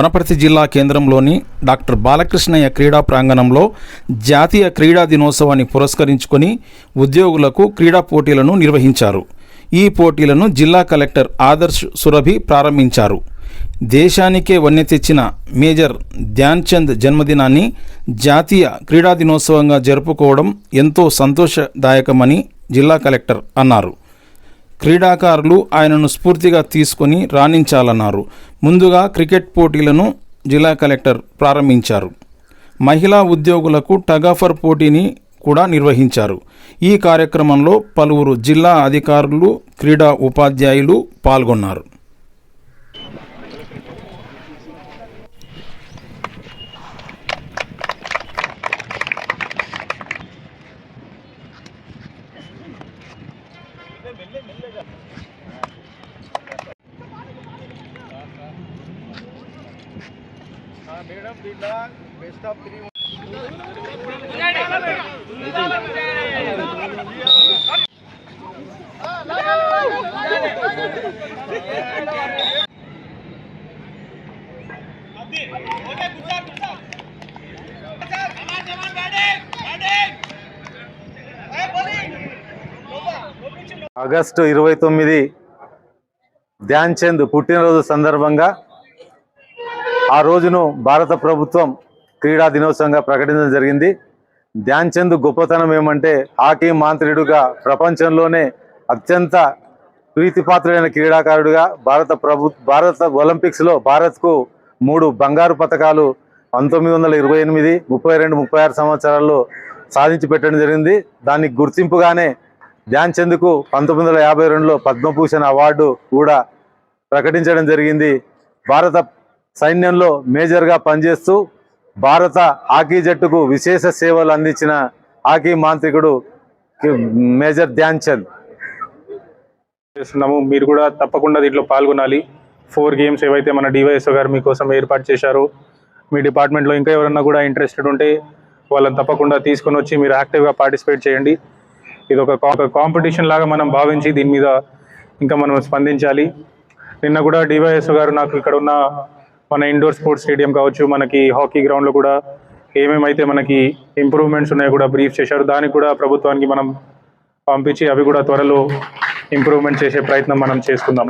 వనపర్తి జిల్లా కేంద్రంలోని డాక్టర్ బాలకృష్ణయ్య క్రీడా ప్రాంగణంలో జాతీయ క్రీడా దినోత్సవాన్ని పురస్కరించుకొని ఉద్యోగులకు క్రీడా పోటీలను నిర్వహించారు. ఈ పోటీలను జిల్లా కలెక్టర్ ఆదర్శ్ సురభి ప్రారంభించారు. దేశానికే వన్నె తెచ్చిన మేజర్ ధ్యాన్చంద్ జన్మదినాన్ని జాతీయ క్రీడా దినోత్సవంగా జరుపుకోవడం ఎంతో సంతోషదాయకమని జిల్లా కలెక్టర్ అన్నారు. క్రీడాకారులు ఆయనను స్ఫూర్తిగా తీసుకొని రాణించాలన్నారు. ముందుగా క్రికెట్ పోటీలను జిల్లా కలెక్టర్ ప్రారంభించారు. మహిళా ఉద్యోగులకు టగాఫర్ పోటీని కూడా నిర్వహించారు. ఈ కార్యక్రమంలో పలువురు జిల్లా అధికారులు క్రీడా ఉపాధ్యాయులు పాల్గొన్నారు. మేడం దీంట్లో బెస్ట్ ఆఫ్ త్రీ ఆగస్టు ఇరవై తొమ్మిది ధ్యాన్ చంద్ పుట్టినరోజు సందర్భంగా ఆ రోజును భారత ప్రభుత్వం క్రీడా దినోత్సవంగా ప్రకటించడం జరిగింది. ధ్యాన్ చంద్ గొప్పతనం ఏమంటే హాకీ మాంత్రికుడుగా ప్రపంచంలోనే అత్యంత ప్రీతిపాత్రుడైన క్రీడాకారుడిగా భారత ప్రభు భారత ఒలింపిక్స్లో భారత్కు మూడు బంగారు పథకాలు పంతొమ్మిది వందల ఇరవై ఎనిమిది ముప్పై రెండు ముప్పై ఆరు సంవత్సరాల్లో సాధించి పెట్టడం జరిగింది. దానికి గుర్తింపుగానే ధ్యాన్ చంద్కు పంతొమ్మిది వందల యాభై రెండులో పద్మభూషణ్ అవార్డు కూడా ప్రకటించడం జరిగింది. భారత సైన్యంలో మేజర్గా పనిచేస్తూ భారత హాకీ జట్టుకు విశేష సేవలు అందించిన హాకీ మాంత్రికుడు మేజర్ ధ్యాన్ చంద్. చేస్తున్నాము. మీరు కూడా తప్పకుండా దీంట్లో పాల్గొనాలి. ఫోర్ గేమ్స్ ఏవైతే మన డివైఎస్ఓ గారు మీకోసం ఏర్పాటు చేశారో మీ డిపార్ట్మెంట్లో ఇంకా ఎవరన్నా కూడా ఇంట్రెస్టెడ్ ఉంటే వాళ్ళని తప్పకుండా తీసుకొని వచ్చి మీరు యాక్టివ్గా పార్టిసిపేట్ చేయండి. ఇది ఒక కాంపిటీషన్ లాగా మనం భావించి దీని మీద ఇంకా మనం స్పందించాలి. నిన్న కూడా డివైఎస్ గారు నాకు ఇక్కడ ఉన్న మన ఇండోర్ స్పోర్ట్స్ స్టేడియం కావచ్చు మనకి హాకీ గ్రౌండ్లో కూడా ఏమేమైతే మనకి ఇంప్రూవ్మెంట్స్ ఉన్నాయో కూడా బ్రీఫ్ చేశారు. దానికి కూడా ప్రభుత్వానికి మనం పంపించి అవి కూడా త్వరలో ఇంప్రూవ్మెంట్ చేసే ప్రయత్నం మనం చేసుకుందాం